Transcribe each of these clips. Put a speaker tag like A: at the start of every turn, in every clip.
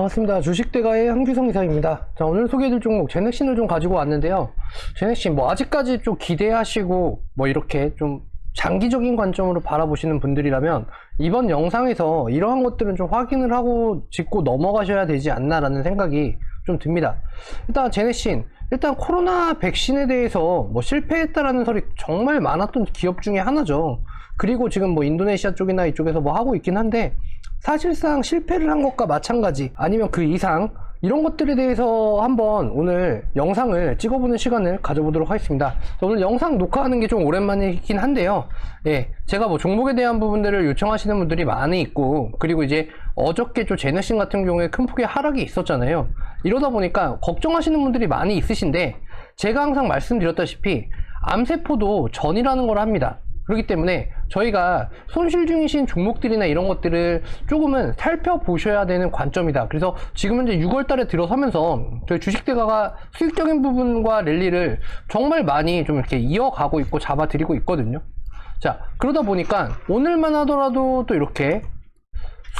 A: 반갑습니다. 주식대가의 한규성 이사입니다. 자, 오늘 소개해드릴 종목 제넥신을 좀 가지고 왔는데요. 제넥신 뭐 아직까지 좀 기대하시고 뭐 이렇게 좀 장기적인 관점으로 바라보시는 분들이라면 이번 영상에서 이러한 것들은 좀 확인을 하고 짚고 넘어가셔야 되지 않나라는 생각이 좀 듭니다. 일단 제네신 일단 코로나 백신에 대해서 뭐 실패했다라는 설이 정말 많았던 기업 중에 하나죠. 그리고 지금 뭐 인도네시아 쪽이나 이쪽에서 뭐 하고 있긴 한데 사실상 실패를 한 것과 마찬가지 아니면 그 이상 이런 것들에 대해서 한번 오늘 영상을 찍어보는 시간을 가져보도록 하겠습니다. 오늘 영상 녹화하는 게 좀 오랜만이긴 한데요. 예, 제가 뭐 종목에 대한 부분들을 요청하시는 분들이 많이 있고, 그리고 이제 어저께 좀 제너신 같은 경우에 큰 폭의 하락이 있었잖아요. 이러다 보니까 걱정하시는 분들이 많이 있으신데, 제가 항상 말씀드렸다시피, 암세포도 전이라는 걸 합니다. 그렇기 때문에 저희가 손실 중이신 종목들이나 이런 것들을 조금은 살펴보셔야 되는 관점이다. 그래서 지금 현재 6월 달에 들어서면서 저희 주식 대가가 수익적인 부분과 랠리를 정말 많이 좀 이렇게 이어가고 있고 잡아드리고 있거든요. 자, 그러다 보니까 오늘만 하더라도 또 이렇게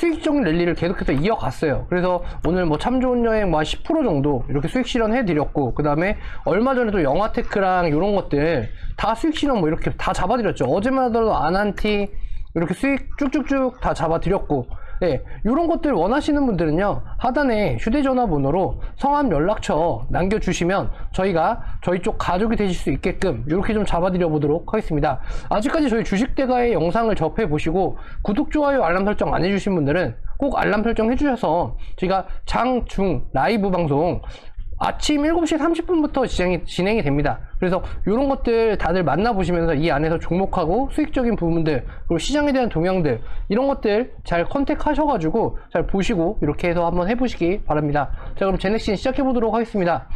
A: 수익적인 랠리를 계속해서 이어갔어요. 그래서 오늘 뭐 참 좋은 여행 뭐 한10% 정도 이렇게 수익 실현해 드렸고, 그 다음에 얼마 전에 또 영화테크랑 이런 것들 다 수익 실현 뭐 이렇게 다 잡아드렸죠. 어제만 하더라도 아난티 이렇게 수익 쭉쭉쭉 다 잡아드렸고, 예, 이런 것들 원하시는 분들은요, 하단에 휴대전화 번호로 성함 연락처 남겨주시면 저희가 저희 쪽 가족이 되실 수 있게끔 이렇게 좀 잡아드려 보도록 하겠습니다. 아직까지 저희 주식대가의 영상을 접해 보시고 구독, 좋아요, 알람 설정 안 해주신 분들은 꼭 알람 설정 해주셔서 저희가 장, 중, 라이브 방송 아침 7시 30분부터 진행이, 진행이 됩니다. 그래서 이런 것들 다들 만나보시면서 이 안에서 종목하고 수익적인 부분들, 그리고 시장에 대한 동향들, 이런 것들 잘 컨택하셔가지고 잘 보시고 이렇게 해서 한번 해보시기 바랍니다. 자, 그럼 제넥신 시작해보도록 하겠습니다.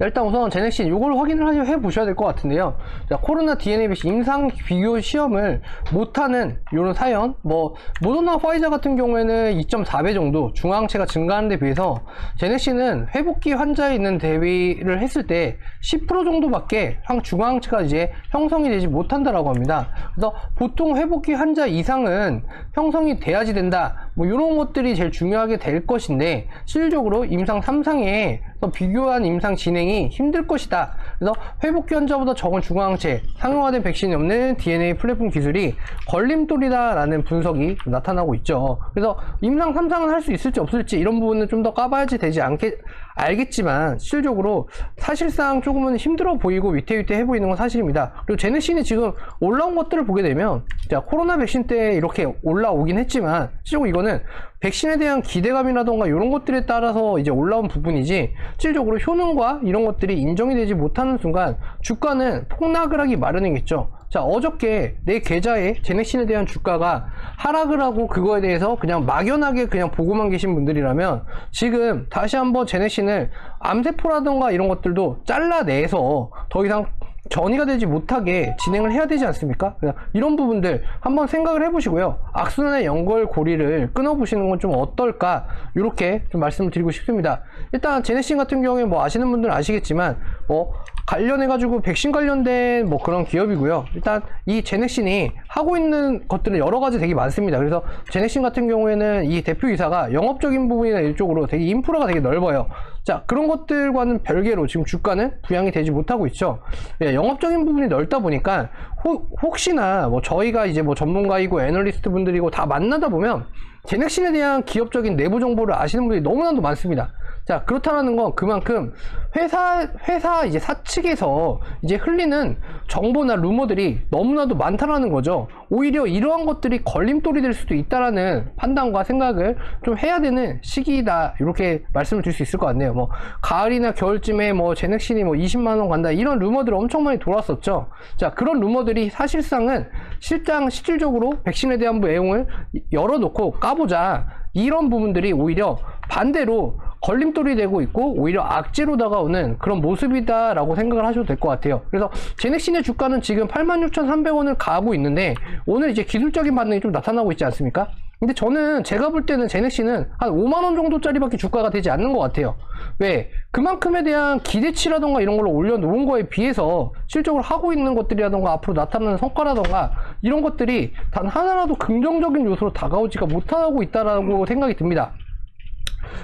A: 일단 우선 제넥신 이걸 확인을 해보셔야 될 것 같은데요. 자, 코로나 DNA 백신 임상 비교 시험을 못하는 이런 사연, 뭐 모더나 화이자 같은 경우에는 2.4배 정도 중앙체가 증가하는 데 비해서 제넥신은 회복기 환자에 있는 대비를 했을 때 10% 정도밖에 항 중앙체가 이제 형성이 되지 못한다라고 합니다. 그래서 보통 회복기 환자 이상은 형성이 돼야지 된다. 뭐 이런 것들이 제일 중요하게 될 것인데 실질적으로 임상 3상에 비교한 임상 진행 이 힘들 것이다. 그래서 회복기 환자보다 적은 중앙체, 상용화된 백신이 없는 DNA 플랫폼 기술이 걸림돌이다라는 분석이 나타나고 있죠. 그래서 임상 3상은 할 수 있을지 없을지 이런 부분은 좀 더 까봐야지 되지 않겠, 알겠지만 실질적으로 사실상 조금은 힘들어 보이고 위태위태해 보이는 건 사실입니다. 그리고 제네신이 지금 올라온 것들을 보게 되면 자, 코로나 백신 때 이렇게 올라오긴 했지만 실제로 이거는 백신에 대한 기대감이라던가 이런 것들에 따라서 이제 올라온 부분이지 실질적으로 효능과 이런 것들이 인정이 되지 못하는 순간 주가는 폭락을 하기 마련이겠죠. 자, 어저께 내 계좌에 제넥신에 대한 주가가 하락을 하고 그거에 대해서 그냥 막연하게 그냥 보고만 계신 분들이라면 지금 다시 한번 제넥신을 암세포라던가 이런 것들도 잘라내서 더 이상 전이가 되지 못하게 진행을 해야 되지 않습니까? 이런 부분들 한번 생각을 해보시고요. 악순환의 연결 고리를 끊어보시는 건 좀 어떨까? 이렇게 좀 말씀을 드리고 싶습니다. 일단 제네신 같은 경우에 뭐 아시는 분들은 아시겠지만 뭐 관련해가지고 백신 관련된 뭐 그런 기업이고요. 일단 이 제넥신이 하고 있는 것들은 여러 가지 되게 많습니다. 그래서 제넥신 같은 경우에는 이 대표이사가 영업적인 부분이나 이쪽으로 되게 인프라가 되게 넓어요. 자, 그런 것들과는 별개로 지금 주가는 부양이 되지 못하고 있죠. 예, 영업적인 부분이 넓다 보니까 혹, 혹시나 뭐 저희가 이제 뭐 전문가이고 애널리스트 분들이고 다 만나다 보면 제넥신에 대한 기업적인 내부 정보를 아시는 분들이 너무나도 많습니다. 자, 그렇다는 건 그만큼 회사, 회사 이제 사측에서 이제 흘리는 정보나 루머들이 너무나도 많다라는 거죠. 오히려 이러한 것들이 걸림돌이 될 수도 있다라는 판단과 생각을 좀 해야 되는 시기다. 이렇게 말씀을 드릴 수 있을 것 같네요. 뭐, 가을이나 겨울쯤에 뭐, 제넥신이 뭐 20만원 간다. 이런 루머들 엄청 많이 돌았었죠. 자, 그런 루머들이 사실상은 실장, 실질적으로 백신에 대한 내용을 열어놓고 까보자. 이런 부분들이 오히려 반대로 걸림돌이 되고 있고 오히려 악재로 다가오는 그런 모습이다라고 생각을 하셔도 될 것 같아요. 그래서 제넥신의 주가는 지금 86,300원을 가고 있는데 오늘 이제 기술적인 반응이 좀 나타나고 있지 않습니까? 근데 저는 제가 볼 때는 제넥시는 한 5만원 정도짜리밖에 주가가 되지 않는 것 같아요. 왜? 그만큼에 대한 기대치라던가 이런 걸로 올려놓은 거에 비해서 실적으로 하고 있는 것들이라던가 앞으로 나타나는 성과라던가 이런 것들이 단 하나라도 긍정적인 요소로 다가오지가 못하고 있다라고 생각이 듭니다.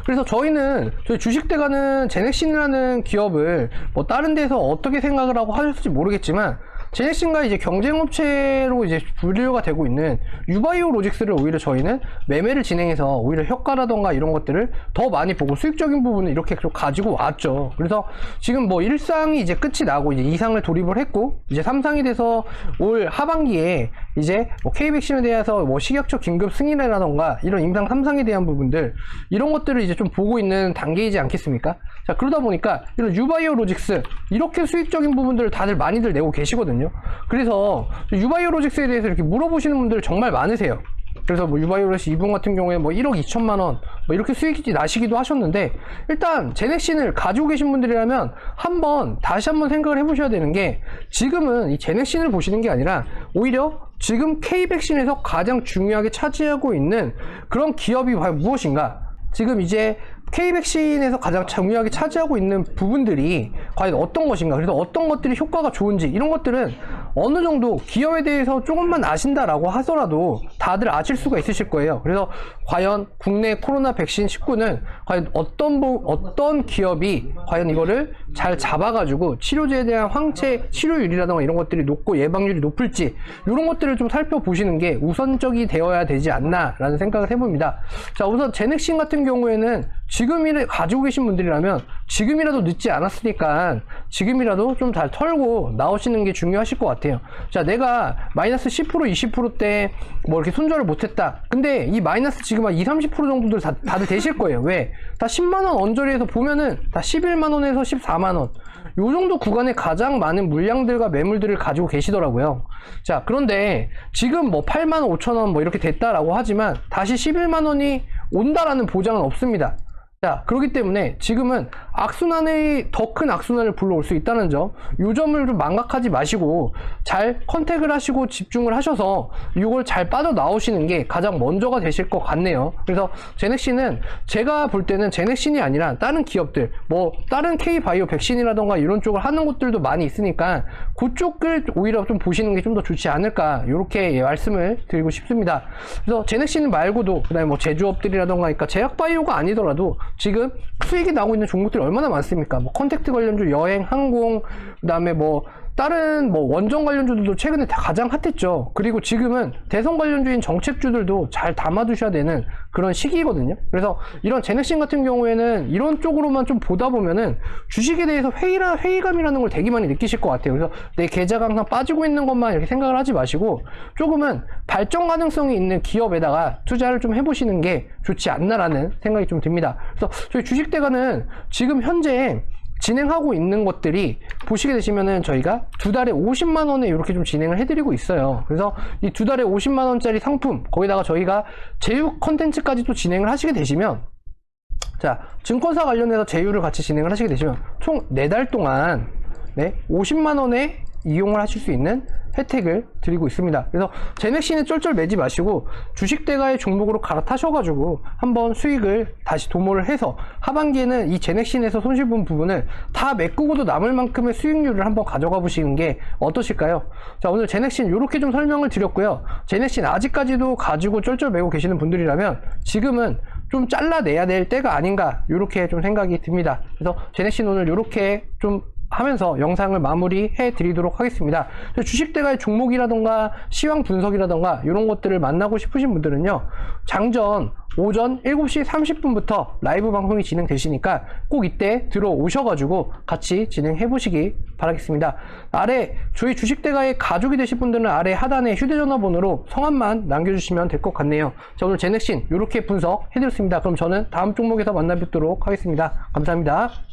A: 그래서 저희는 저희 주식대가는 제넥신이라는 기업을 뭐 다른 데서 어떻게 생각을 하고 하실지 모르겠지만 제넥신과 이제 경쟁업체로 이제 분류가 되고 있는 유바이오 로직스를 오히려 저희는 매매를 진행해서 오히려 효과라던가 이런 것들을 더 많이 보고 수익적인 부분을 이렇게 좀 가지고 왔죠. 그래서 지금 뭐 1상이 이제 끝이 나고 이제 2상을 돌입을 했고 이제 3상이 돼서 올 하반기에 이제 뭐 K백신에 대해서 뭐 식약처 긴급 승인이라던가 이런 임상 3상에 대한 부분들 이런 것들을 이제 좀 보고 있는 단계이지 않겠습니까? 자 그러다 보니까 이런 유바이오 로직스 이렇게 수익적인 부분들을 다들 많이들 내고 계시거든요. 그래서 유바이오 로직스에 대해서 이렇게 물어보시는 분들 정말 많으세요. 그래서 뭐 유바이오로스 이분 같은 경우에 뭐 1억 2천만 원, 뭐 이렇게 수익이 나시기도 하셨는데, 일단 제넥신을 가지고 계신 분들이라면 한번 다시 한번 생각을 해보셔야 되는 게, 지금은 이 제넥신을 보시는 게 아니라, 오히려 지금 K백신에서 가장 중요하게 차지하고 있는 그런 기업이 과연 무엇인가? 지금 이제 K백신에서 가장 중요하게 차지하고 있는 부분들이 과연 어떤 것인가 그래서 어떤 것들이 효과가 좋은지 이런 것들은 어느 정도 기업에 대해서 조금만 아신다라고 하더라도 다들 아실 수가 있으실 거예요 그래서 과연 국내 코로나 백신 19는 과연 어떤 부- 어떤 기업이 과연 이거를 잘 잡아가지고 치료제에 대한 황체 치료율이라든가 이런 것들이 높고 예방률이 높을지 이런 것들을 좀 살펴보시는 게 우선적이 되어야 되지 않나라는 생각을 해봅니다. 자 우선 제넥신 같은 경우에는 지금이라 가지고 계신 분들이라면 지금이라도 늦지 않았으니까 지금이라도 좀 잘 털고 나오시는 게 중요하실 것 같아요. 자 내가 마이너스 10% 20%대 뭐 이렇게 손절을 못했다. 근데 이 마이너스 지금 한 2, 30% 정도들 다, 다들 되실 거예요. 왜? 다 10만 원 언저리에서 보면은 다 11만 원에서 14만 원. 요 정도 구간에 가장 많은 물량들과 매물들을 가지고 계시더라고요. 자, 그런데 지금 뭐 8만 5천 원 뭐 이렇게 됐다라고 하지만 다시 11만 원이 온다라는 보장은 없습니다. 자, 그렇기 때문에 지금은 악순환의 더 큰 악순환을 불러올 수 있다는 점, 요 점을 좀 망각하지 마시고 잘 컨택을 하시고 집중을 하셔서 이걸 잘 빠져나오시는 게 가장 먼저가 되실 것 같네요. 그래서 제넥신은 제가 볼 때는 제넥신이 아니라 다른 기업들, 뭐 다른 K바이오 백신이라던가 이런 쪽을 하는 곳들도 많이 있으니까 그쪽을 오히려 좀 보시는 게 좀 더 좋지 않을까 이렇게 예, 말씀을 드리고 싶습니다. 그래서 제넥신 말고도 그다음에 뭐 제조업들이라던가 그러니까 제약바이오가 아니더라도 지금 수익이 나고 있는 종목들이 얼마나 많습니까? 뭐 컨택트 관련주, 여행, 항공, 그다음에 뭐 다른 뭐 원전 관련주들도 최근에 다 가장 핫했죠. 그리고 지금은 대선 관련주인 정책주들도 잘 담아두셔야 되는 그런 시기거든요. 그래서 이런 제넥신 같은 경우에는 이런 쪽으로만 좀 보다 보면은 주식에 대해서 회의라, 회의감이라는 걸 되게 많이 느끼실 것 같아요. 그래서 내 계좌가 항상 빠지고 있는 것만 이렇게 생각을 하지 마시고 조금은 발전 가능성이 있는 기업에다가 투자를 좀 해보시는 게 좋지 않나라는 생각이 좀 듭니다. 그래서 저희 주식대가는 지금 현재 진행하고 있는 것들이 보시게 되시면은 저희가 두 달에 50만 원에 이렇게 좀 진행을 해드리고 있어요. 그래서 이 두 달에 50만 원짜리 상품 거기다가 저희가 제휴 컨텐츠까지 또 진행을 하시게 되시면 자 증권사 관련해서 제휴를 같이 진행을 하시게 되시면 총 4달 동안 네 50만 원에 이용을 하실 수 있는 혜택을 드리고 있습니다. 그래서 제넥신에 쫄쫄 매지 마시고 주식 대가의 종목으로 갈아타셔가지고 한번 수익을 다시 도모를 해서 하반기에는 이 제넥신에서 손실 본 부분을 다 메꾸고도 남을 만큼의 수익률을 한번 가져가 보시는 게 어떠실까요? 자 오늘 제넥신 이렇게 좀 설명을 드렸고요. 제넥신 아직까지도 가지고 쫄쫄 매고 계시는 분들이라면 지금은 좀 잘라내야 될 때가 아닌가 이렇게 좀 생각이 듭니다. 그래서 제넥신 오늘 이렇게 좀 하면서 영상을 마무리해 드리도록 하겠습니다. 주식대가의 종목이라던가 시황 분석이라던가 이런 것들을 만나고 싶으신 분들은요. 장전 오전 7시 30분부터 라이브 방송이 진행되시니까 꼭 이때 들어오셔가지고 같이 진행해 보시기 바라겠습니다. 아래 저희 주식대가의 가족이 되실 분들은 아래 하단에 휴대전화 번호로 성함만 남겨주시면 될 것 같네요. 자 오늘 제넥신 이렇게 분석해드렸습니다. 그럼 저는 다음 종목에서 만나 뵙도록 하겠습니다. 감사합니다.